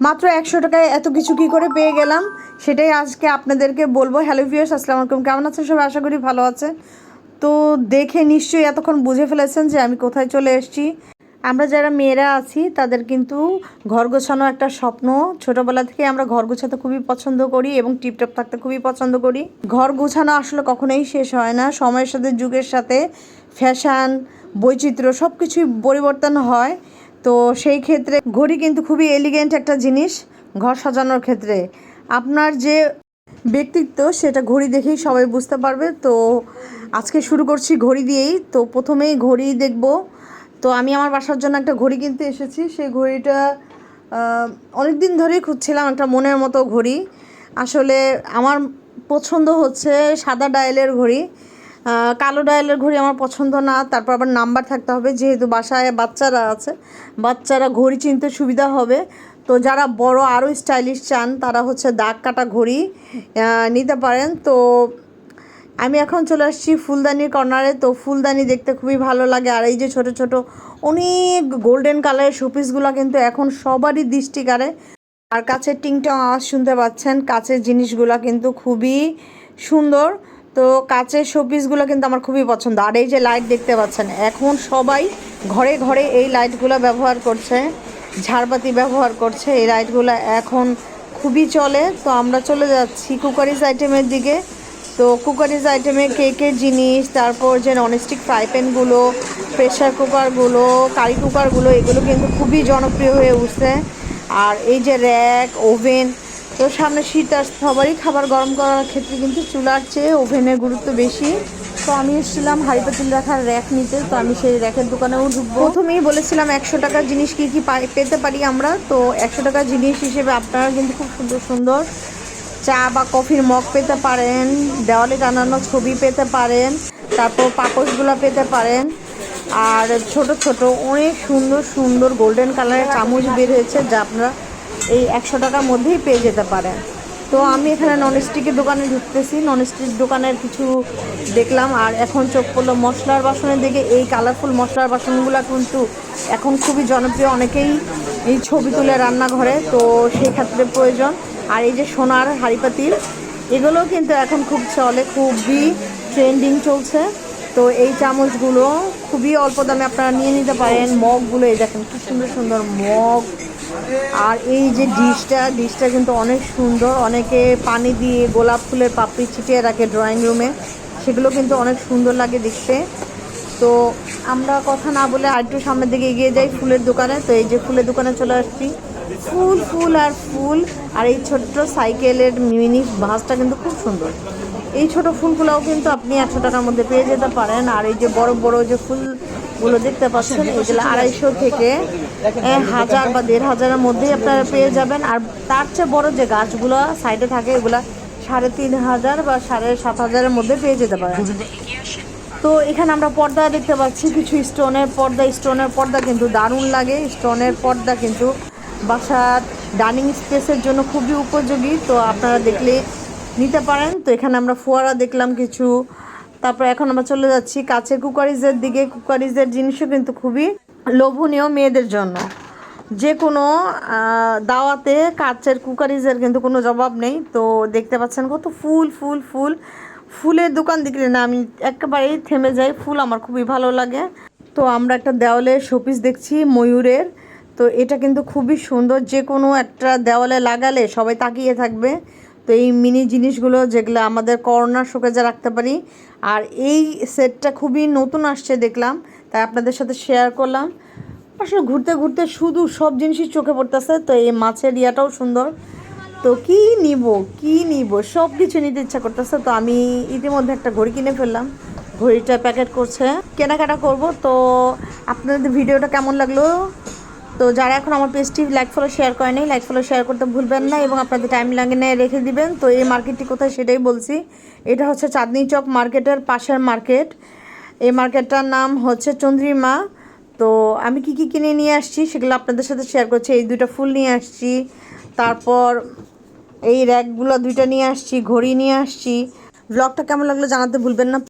মাত্র একশো টাকায় এত কিছু কি করে পেয়ে গেলাম? সেটাই আজকে আপনাদেরকে বলব। হ্যালো ভিউয়ার্স আসসালামু আলাইকুম। কেমন আছেন সবাই? আশা করি ভালো আছে তো দেখে নিশ্চয়ই এতক্ষণ বুঝে ফেলেছেন যে আমি কোথায় চলে এসেছি। আমরা যারা মেয়েরা আছি, তাদের কিন্তু ঘর গোছানো একটা স্বপ্ন। ছোটোবেলা থেকে আমরা ঘর গোছাতে খুবই পছন্দ করি এবং টিপটপ থাকতে খুবই পছন্দ করি। ঘর গোছানো আসলে কখনোই শেষ হয় না। সময়ের সাথে, যুগের সাথে ফ্যাশন বৈচিত্র্য সব কিছুই পরিবর্তন হয়। তো সেই ক্ষেত্রে ঘড়ি কিন্তু খুবই এলিগেন্ট একটা জিনিস ঘর সাজানোর ক্ষেত্রে। আপনার যে ব্যক্তিত্ব, সেটা ঘড়ি দেখেই সবাই বুঝতে পারবে। তো আজকে শুরু করছি ঘড়ি দিয়েই। তো প্রথমেই ঘড়ি দেখব। তো আমি আমার বাসার জন্য একটা ঘড়ি কিনতে এসেছি। সেই ঘড়িটা অনেক দিন ধরেই খুঁজছিলাম একটা মনের মতো ঘড়ি। আসলে আমার পছন্দ হচ্ছে সাদা ডায়েলের ঘড়ি। কালো ডায়ালের ঘড়ি আমার পছন্দ না, তারপর আবার নাম্বার থাকতে হবে, যেহেতু বাসায় বাচ্চারা আছে, বাচ্চারা ঘড়ি চিনতে সুবিধা হবে। তো যারা বড় আরও স্টাইলিশ চান, তারা হচ্ছে দাগ কাটা ঘড়ি নিতে পারেন। তো আমি এখন চলে আসছি ফুলদানির কর্নারে। তো ফুলদানি দেখতে খুবই ভালো লাগে। আর এই যে ছোট ছোট অনেক গোল্ডেন কালারের শোপিসগুলো কিন্তু এখন সবারই দৃষ্টি কাড়ে। আর কাছের টিংটং আওয়াজ শুনতে পাচ্ছেন। কাছের জিনিসগুলো কিন্তু খুবই সুন্দর। তো কাচের শোপিসগুলো কিন্তু আমার খুবই পছন্দ। আর এই যে লাইট দেখতে পাচ্ছেন, এখন সবাই ঘরে ঘরে এই লাইটগুলো ব্যবহার করছে, ঝাড়বাতি ব্যবহার করছে, এই লাইটগুলো এখন খুবই চলে। তো আমরা চলে যাচ্ছি কুকারিজ আইটেমের দিকে। তো কুকারিজ আইটেমে কেকের জিনিস, তারপর যে ননস্টিক ফ্রাই প্যানগুলো প্রেশার কুকারগুলো কারি কুকারগুলো এগুলো কিন্তু খুবই জনপ্রিয় হয়ে উঠছে। আর এই যে র্যাক ওভেন তো সামনে শীত আর সবারই খাবার গরম করার ক্ষেত্রে কিন্তু চুলার চেয়ে ওভেনের গুরুত্ব বেশি। তো আমি এসেছিলাম হাঁড়ি পাতিল রাখার র্যাক নিতে, তো আমি সেই র্যাকের দোকানেও ঢুকবো। প্রথমেই বলেছিলাম একশো টাকার জিনিস কি কি পাই- পেতে পারি আমরা, তো একশো টাকার জিনিস হিসেবে আপনারা কিন্তু খুব সুন্দর সুন্দর চা বা কফির মগ পেতে পারেন, দেওয়ালে টানানো ছবি পেতে পারেন, তারপর পাপোশগুলো পেতে পারেন। আর ছোট ছোট অনেক সুন্দর সুন্দর গোল্ডেন কালারের চামচ বের হয়েছে, যা আপনারা এই একশো টাকার মধ্যেই পেয়ে যেতে পারেন তো আমি এখানে ননস্টিকের দোকানে ঢুকতেছি। ননস্টিক দোকানের কিছু দেখলাম আর এখন চোখ পড়ল মশলার বাসনের দিকে। এই কালারফুল মশলার বাসনগুলো কিন্তু এখন খুবই জনপ্রিয়। অনেকেই এই ছবি তুলে রান্নাঘরে, তো সেই ক্ষেত্রে প্রয়োজন। আর এই যে সোনার হাঁড়ি পাতিল এগুলোও কিন্তু এখন খুব চলে, খুবই ট্রেন্ডিং চলছে। তো এই চামচগুলো খুবই অল্প দামে আপনারা নিয়ে নিতে পারেন। মগগুলো, এই দেখেন খুব সুন্দর সুন্দর মগ। আর এই যে ডিশটা ডিশটা কিন্তু অনেক সুন্দর। অনেকে পানি দিয়ে গোলাপ ফুলের পাপড়ি ছিটিয়ে রাখে ড্রয়িং রুমে সেগুলো কিন্তু অনেক সুন্দর লাগে দেখতে। তো আমরা কথা না বলে আর একটু সামনের দিকে এগিয়ে যাই ফুলের দোকানে। তো এই যে ফুলের দোকানে চলে আসছি। ফুল ফুল আর ফুল। আর এই ছোট্ট সাইকেলের মিনি ভাসটা কিন্তু খুব সুন্দর। এই ছোট ফুলগুলোও কিন্তু আপনি একশো টাকার মধ্যে পেয়ে যেতে পারেন। আর এই যে বড় বড় যে ফুলগুলো দেখতে পাচ্ছেন, এগুলো আড়াইশো থেকে হাজার বা দেড় হাজারের মধ্যেই আপনারা পেয়ে যাবেন। আর তার চেয়ে বড় যে গাছগুলো সাইডে থাকে, এগুলা সাড়ে তিন হাজার বা সাড়ে সাত হাজারের মধ্যে পেয়ে যেতে পারেন। তো এখানে আমরা পর্দা দেখতে পাচ্ছি, কিছু স্টোনের পর্দা। স্টোনের পর্দা কিন্তু দারুণ লাগে। স্টোনের পর্দা কিন্তু বাসার ডাইনিং স্পেসের জন্য খুবই উপযোগী। তো আপনারা দেখলে নিতে পারেন। তো এখানে আমরা ফোয়ারা দেখলাম কিছু। তারপর এখন আমরা চলে যাচ্ছি কাছের কুকারিজের দিকে। কুকারিজের জিনিসও কিন্তু খুবই লোভনীয় মেয়েদের জন্য। যে কোনো দাওয়াতে কাচের কুকারিজের কিন্তু কোনো জবাব নেই। তো দেখতে পাচ্ছেন কত ফুল ফুল ফুল। ফুলের দোকান দেখলে না, আমি একেবারেই থেমে যাই। ফুল আমার খুবই ভালো লাগে। তো আমরা একটা দেওয়ালে শোপিস দেখছি, ময়ূরের। তো এটা কিন্তু খুবই সুন্দর। যে কোনো একটা দেওয়ালে লাগালে সবাই তাকিয়ে থাকবে। তো এই মিনি জিনিসগুলো যেগুলো আমাদের কর্নার শোকেজে রাখতে পারি। আর এই সেটটা খুবই নতুন আসছে দেখলাম, তাই আপনাদের সাথে শেয়ার করলাম। আসলে ঘুরতে ঘুরতে শুধু সব জিনিসই চোখে পড়তেছে, তো এই মাছের ইয়াটাও সুন্দর। তো কি নিব কি নিব? সব কিছু নিতে ইচ্ছা করতেছে, তো আমি ইতিমধ্যে একটা ঘড়ি কিনে ফেললাম। ঘড়িটা প্যাকেট করছে। কেনাকাটা করব, তো আপনাদের ভিডিওটা কেমন লাগল? তো যারা এখন আমার পেজটি লাইক ফলো শেয়ার করেনি লাইক ফলো শেয়ার করতে ভুলবেন না এবং আপনাদের টাইম লাইনে রেখে দিবেন। তো এই মার্কেটটি কোথায় সেটাই বলছি। এটা হচ্ছে চাঁদনি চক মার্কেটের পাশের মার্কেট এই মার্কেটটার নাম হচ্ছে চন্দ্রিমা। তো আমি কি কি কিনে নিয়ে আসছি সেগুলো আপনাদের সাথে শেয়ার করছি। এই দুইটা ফুল নিয়ে আসছি। তারপর এই র্যাকগুলো দুইটা নিয়ে আসছি, ঘড়ি নিয়ে আসছি। ব্লগটা কেমন লাগল জানাতে ভুলবেন না।